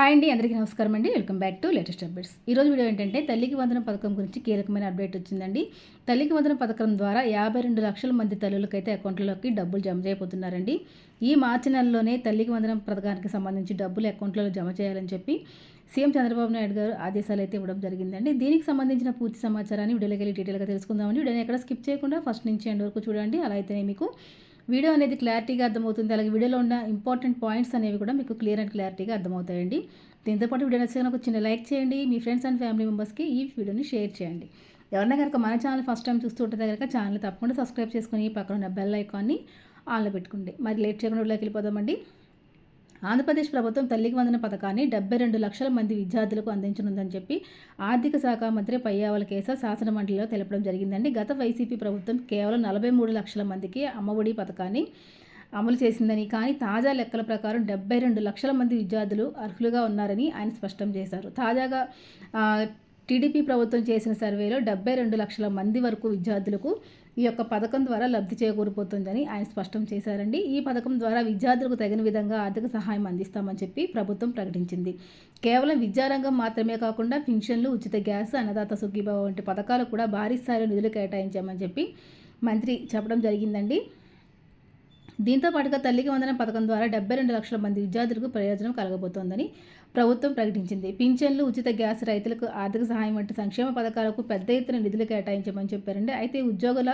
Hi అండి అందరికీ నమస్కారం అండి. Welcome back to latest updates. ఈరోజు వీడియో ఏంటంటే తల్లికి వందనం పథకం గురించి కీలకమైన అప్డేట్ వచ్చిందండి. తల్లికి వందనం పథకం ద్వారా యాభై రెండు లక్షల మంది తల్లులకైతే అకౌంట్లలోకి డబ్బులు జమ చేయబోతున్నారండి. ఈ మార్చి నెలలోనే తల్లికి వందనం పథకానికి సంబంధించి డబ్బులు అకౌంట్లలో జమ చేయాలని చెప్పి సీఎం చంద్రబాబు నాయుడు గారు ఆదేశాలు అయితే ఇవ్వడం జరిగిందండి. దీనికి సంబంధించిన పూర్తి సమాచారాన్ని వీడియోలోకి వెళ్ళి డీటెయిల్గా తెలుసుకుందామండి. వీడియోని ఎక్కడ స్కిప్ చేయకుండా ఫస్ట్ నుంచి ఎండ్ వరకు చూడండి. అలా అయితేనే మీకు వీడియో అనేది క్లారిటీగా అర్థమవుతుంది. అలాగే వీడియోలో ఉన్న ఇంపార్టెంట్ పాయింట్స్ అనేవి కూడా మీకు క్లియర్ అండ్ క్లారిటీగా అర్థమవుతాయండి. దీంతోపాటు వీడియో నచ్చిన ఒక చిన్న లైక్ చేయండి. మీ ఫ్రెండ్స్ అండ్ ఫ్యామిలీ మెంబర్స్కి ఈ వీడియోని షేర్ చేయండి. ఎవరైనా కనుక మన ఛానల్ ఫస్ట్ టైం చూస్తుంటే కనుక ఛానల్ తప్పకుండా సబ్స్క్రైబ్ చేసుకొని పక్కన ఉన్న బెల్ ఐకాన్ని ఆన్లో పెట్టుకోండి. మరి లేట్ చేయకుండా వీడియోకి వెళ్ళిపోదామండి. ఆంధ్రప్రదేశ్ ప్రభుత్వం తల్లికి వందన పథకాన్ని డెబ్బై రెండు లక్షల మంది విద్యార్థులకు అందించనుందని చెప్పి ఆర్థిక శాఖ మంత్రి పయ్యావల కేస శాసన మండలిలో తెలపడం జరిగిందండి. గత వైసీపీ ప్రభుత్వం కేవలం నలభై మూడు లక్షల మందికి అమ్మఒడి పథకాన్ని అమలు చేసిందని కానీ తాజా లెక్కల ప్రకారం డెబ్బై రెండు లక్షల మంది విద్యార్థులు అర్హులుగా ఉన్నారని ఆయన స్పష్టం చేశారు. తాజాగా టీడీపీ ప్రభుత్వం చేసిన సర్వేలో డెబ్బై రెండు లక్షల మంది వరకు విద్యార్థులకు ఈ యొక్క పథకం ద్వారా లబ్ధి చేకూరిపోతుందని ఆయన స్పష్టం చేశారండి. ఈ పథకం ద్వారా విద్యార్థులకు తగిన విధంగా ఆర్థిక సహాయం అందిస్తామని చెప్పి ప్రభుత్వం ప్రకటించింది. కేవలం విద్యారంగం మాత్రమే కాకుండా పింఛన్లు ఉచిత గ్యాస్ అన్నదాత సుఖీభావ వంటి పథకాలు కూడా భారీ స్థాయిలో నిధులు కేటాయించామని చెప్పి మంత్రి చెప్పడం జరిగిందండి. దీంతో పాటుగా తల్లికి వందనం పథకం ద్వారా డెబ్బై రెండు లక్షల మంది విద్యార్థులకు ప్రయోజనం కలగబోతోందని ప్రభుత్వం ప్రకటించింది. పింఛన్లు ఉచిత గ్యాస్ రైతులకు ఆర్థిక సహాయం వంటి సంక్షేమ పథకాలకు పెద్ద ఎత్తున నిధులు కేటాయించమని చెప్పారండి. అయితే ఉద్యోగుల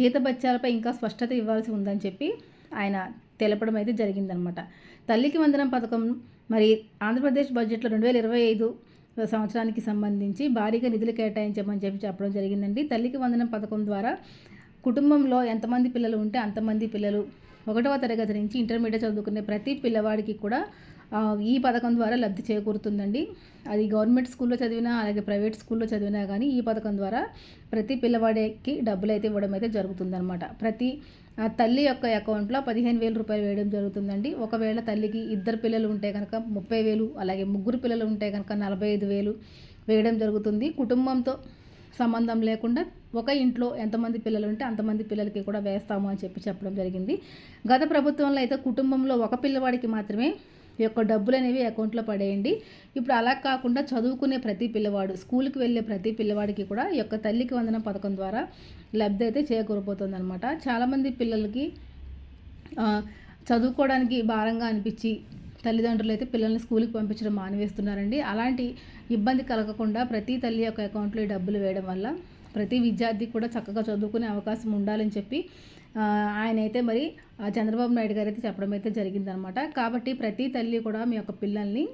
జీతభత్యాలపై ఇంకా స్పష్టత ఇవ్వాల్సి ఉందని చెప్పి ఆయన తెలపడం అయితే జరిగిందనమాట. తల్లికి వందనం పథకం మరి ఆంధ్రప్రదేశ్ బడ్జెట్లో రెండు వేల ఇరవై ఐదు సంవత్సరానికి సంబంధించి భారీగా నిధులు కేటాయించమని చెప్పి చెప్పడం జరిగిందండి. తల్లికి వందనం పథకం ద్వారా కుటుంబంలో ఎంతమంది పిల్లలు ఉంటే అంతమంది పిల్లలు ఒకటవ తరగతి నుంచి ఇంటర్మీడియట్ చదువుకునే ప్రతి పిల్లవాడికి కూడా ఈ పథకం ద్వారా లబ్ధి చేకూరుతుందండి. అది గవర్నమెంట్ స్కూల్లో చదివినా అలాగే ప్రైవేట్ స్కూల్లో చదివినా కానీ ఈ పథకం ద్వారా ప్రతి పిల్లవాడికి డబ్బులు అయితే ఇవ్వడం అయితే జరుగుతుందన్నమాట. ప్రతి తల్లి యొక్క అకౌంట్లో పదిహేను వేల రూపాయలు వేయడం జరుగుతుందండి. ఒకవేళ తల్లికి ఇద్దరు పిల్లలు ఉంటే కనుక ముప్పై వేలు అలాగే ముగ్గురు పిల్లలు ఉంటే కనుక నలభై ఐదు వేలు వేయడం జరుగుతుంది. కుటుంబంతో సంబంధం లేకుండా ఒక ఇంట్లో ఎంతమంది పిల్లలు ఉంటే అంతమంది పిల్లలకి కూడా వేస్తాము అని చెప్పి చెప్పడం జరిగింది. గత ప్రభుత్వంలో అయితే కుటుంబంలో ఒక పిల్లవాడికి మాత్రమే ఈ యొక్క డబ్బులు అనేవి అకౌంట్లో పడేయండి. ఇప్పుడు అలా కాకుండా చదువుకునే ప్రతి పిల్లవాడు స్కూల్కి వెళ్ళే ప్రతి పిల్లవాడికి కూడా ఈ యొక్క తల్లికి వందన పథకం ద్వారా లబ్ధి అయితే చేకూరిపోతుంది అనమాట చాలామంది పిల్లలకి చదువుకోవడానికి భారంగా అనిపించి తల్లిదండ్రులు అయితే పిల్లల్ని స్కూల్కి పంపించడం మానివేస్తున్నారండి. అలాంటి ఇబ్బంది కలగకుండా ప్రతి తల్లి యొక్క అకౌంట్లో డబ్బులు వేయడం వల్ల ప్రతి విద్యార్థి కూడా చక్కగా చదువుకునే అవకాశం ఉండాలని చెప్పి ఆయన అయితే మరి చంద్రబాబు నాయుడు గారు అయితే చెప్పడం అయితే జరిగిందనమాట. కాబట్టి ప్రతి తల్లి కూడా మీ యొక్క పిల్లల్ని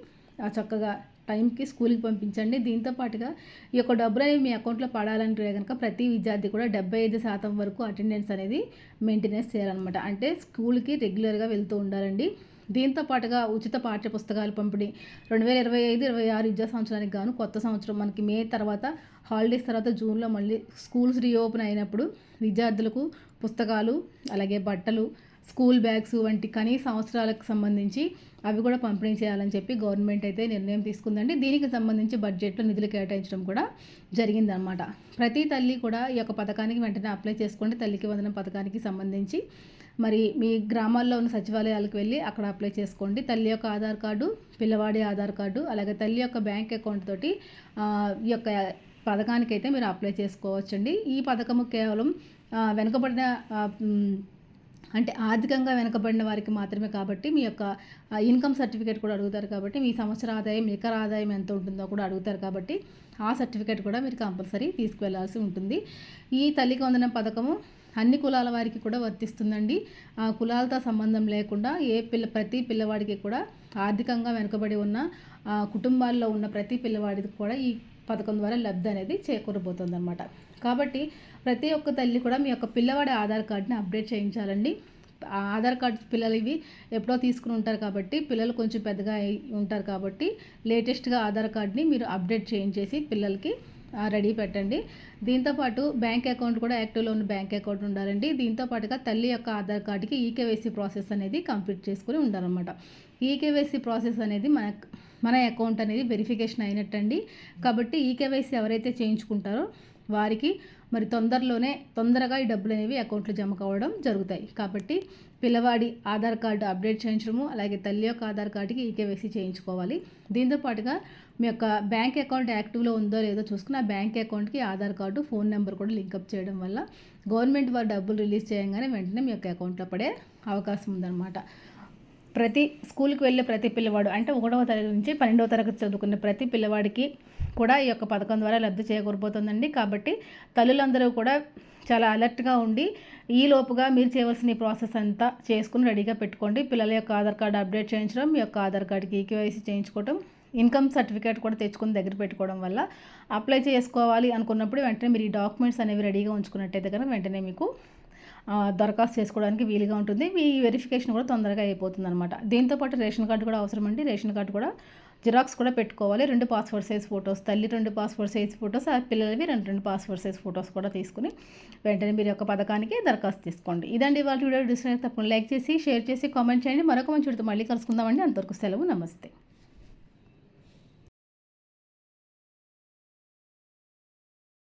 చక్కగా టైంకి స్కూల్కి పంపించండి. దీంతో పాటుగా ఈ యొక్క డబ్బులు అనేవి మీ అకౌంట్లో పడాలంటే కనుక ప్రతి విద్యార్థి కూడా డెబ్బై ఐదు శాతం వరకు అటెండెన్స్ అనేది మెయింటెనెన్స్ చేయాలన్నమాట. అంటే స్కూల్కి రెగ్యులర్గా వెళ్తూ ఉండాలండి. దీంతో పాటుగా ఉచిత పాఠ్య పుస్తకాలు పంపిణీ. రెండు వేల ఇరవై ఐదు ఇరవై ఆరు విద్యా సంవత్సరానికి గాను కొత్త సంవత్సరం మనకి మే తర్వాత హాలిడేస్ తర్వాత జూన్లో మళ్ళీ స్కూల్స్ రీఓపెన్ అయినప్పుడు విద్యార్థులకు పుస్తకాలు అలాగే బట్టలు స్కూల్ బ్యాగ్స్ వంటి కనీస అవసరాలకు సంబంధించి అవి కూడా పంపిణీ చేయాలని చెప్పి గవర్నమెంట్ అయితే నిర్ణయం తీసుకుందండి. దీనికి సంబంధించి బడ్జెట్లో నిధులు కేటాయించడం కూడా జరిగిందనమాట ప్రతి తల్లి కూడా ఈ యొక్క పథకానికి వెంటనే అప్లై చేసుకోండి. తల్లికి వందనం పథకానికి సంబంధించి మరి మీ గ్రామాల్లో ఉన్న సచివాలయాలకు వెళ్ళి అక్కడ అప్లై చేసుకోండి. తల్లి యొక్క ఆధార్ కార్డు పిల్లవాడి ఆధార్ కార్డు అలాగే తల్లి యొక్క బ్యాంక్ అకౌంట్ తోటి ఈ యొక్క పథకానికి అయితే మీరు అప్లై చేసుకోవచ్చండి. ఈ పథకము కేవలం వెనుకబడిన అంటే ఆర్థికంగా వెనుకబడిన వారికి మాత్రమే కాబట్టి మీ యొక్క ఇన్కమ్ సర్టిఫికేట్ కూడా అడుగుతారు కాబట్టి మీ సంవత్సర ఆదాయం ఎకర ఆదాయం ఎంత ఉంటుందో కూడా అడుగుతారు కాబట్టి ఆ సర్టిఫికేట్ కూడా మీరు కంపల్సరీ తీసుకువెళ్ళాల్సి ఉంటుంది. ఈ తల్లికి వందనం పథకము అన్ని కులాల వారికి కూడా వర్తిస్తుందండి. ఆ కులాలతో సంబంధం లేకుండా ఏ పిల్ల ప్రతి పిల్లవాడికి కూడా ఆర్థికంగా వెనుకబడి ఉన్న కుటుంబాల్లో ఉన్న ప్రతి పిల్లవాడికి కూడా ఈ పథకం ద్వారా లబ్ధి అనేది చేకూరబోతుంది అనమాట కాబట్టి ప్రతి ఒక్క తల్లి కూడా మీ యొక్క పిల్లవాడి ఆధార్ కార్డుని అప్డేట్ చేయించాలండి. ఆధార్ కార్డ్ పిల్లలు ఇవి ఎప్పుడో తీసుకుని ఉంటారు కాబట్టి పిల్లలు కొంచెం పెద్దగా ఉంటారు కాబట్టి లేటెస్ట్గా ఆధార్ కార్డ్ని మీరు అప్డేట్ చేయించేసి పిల్లలకి రెడీ పెట్టండి. దీంతోపాటు బ్యాంక్ అకౌంట్ కూడా యాక్టివ్లో ఉన్న బ్యాంక్ అకౌంట్ ఉండాలండి. దీంతో పాటుగా తల్లి యొక్క ఆధార్ కార్డుకి ఈకేవైసీ ప్రాసెస్ అనేది కంప్లీట్ చేసుకుని ఉండాలన్నమాట. ఈకేవైసీ ప్రాసెస్ అనేది మన మన అకౌంట్ అనేది వెరిఫికేషన్ అయినట్టండి. కాబట్టి ఈకేవైసీ ఎవరైతే చేయించుకుంటారో వారికి మరి తొందరలోనే తొందరగా ఈ డబ్బులు అనేవి అకౌంట్లో జమ కావడం జరుగుతాయి. కాబట్టి పిల్లవాడి ఆధార్ కార్డు అప్డేట్ చేయించడము అలాగే తల్లి యొక్క ఆధార్ కార్డుకి ఈకేవైసీ చేయించుకోవాలి. దీంతో పాటుగా మీ యొక్క బ్యాంక్ అకౌంట్ యాక్టివ్లో ఉందో లేదో చూసుకుని ఆ బ్యాంక్ అకౌంట్కి ఆధార్ కార్డు ఫోన్ నెంబర్ కూడా లింకప్ చేయడం వల్ల గవర్నమెంట్ వారు డబ్బులు రిలీజ్ చేయగానే వెంటనే మీ యొక్క అకౌంట్లో పడే అవకాశం ఉందన్నమాట. ప్రతి స్కూల్కి వెళ్ళే ప్రతి పిల్లవాడు అంటే ఒకటవ తరగతి నుంచి పన్నెండవ తరగతి చదువుకునే ప్రతి పిల్లవాడికి కూడా ఈ యొక్క పథకం ద్వారా లబ్ధి చేకూరిపోతుందండి కాబట్టి తల్లులందరూ కూడా చాలా అలర్ట్గా ఉండి ఈ లోపుగా మీరు చేయవలసిన ఈ ప్రాసెస్ అంతా చేసుకుని రెడీగా పెట్టుకోండి. పిల్లల యొక్క ఆధార్ కార్డు అప్డేట్ చేయించడం మీ యొక్క ఆధార్ కార్డుకి ఈకేవైసీ చేయించుకోవడం ఇన్కమ్ సర్టిఫికేట్ కూడా తెచ్చుకొని దగ్గర పెట్టుకోవడం వల్ల అప్లై చేసుకోవాలి అనుకున్నప్పుడు వెంటనే మీరు ఈ డాక్యుమెంట్స్ అనేవి రెడీగా ఉంచుకున్నట్టయితే కనుక వెంటనే మీకు దరఖాస్తు చేసుకోవడానికి వీలుగా ఉంటుంది. మీ వెరిఫికేషన్ కూడా తొందరగా అయిపోతుంది అనమాట దీంతోపాటు రేషన్ కార్డు కూడా అవసరం అండి రేషన్ కార్డు కూడా జిరాక్స్ కూడా పెట్టుకోవాలి. రెండు పాస్పోర్ట్ సైజ్ ఫొటోస్ తల్లి రెండు పాస్పోర్ట్ సైజ్ ఫొటోస్ ఆ పిల్లలవి రెండు రెండు పాస్పోర్ట్ సైజ్ ఫొటోస్ కూడా తీసుకుని వెంటనే మీరు యొక్క పథకానికి దరఖాస్తు తీసుకోండి. ఇదండి వాళ్ళ వీడియో. డిస్కస్ తప్పకుండా లైక్ చేసి షేర్ చేసి కామెంట్ చేయండి. మరొక మంచి మళ్ళీ కలుసుకుందామండి. అంతవరకు సెలవు. నమస్తే.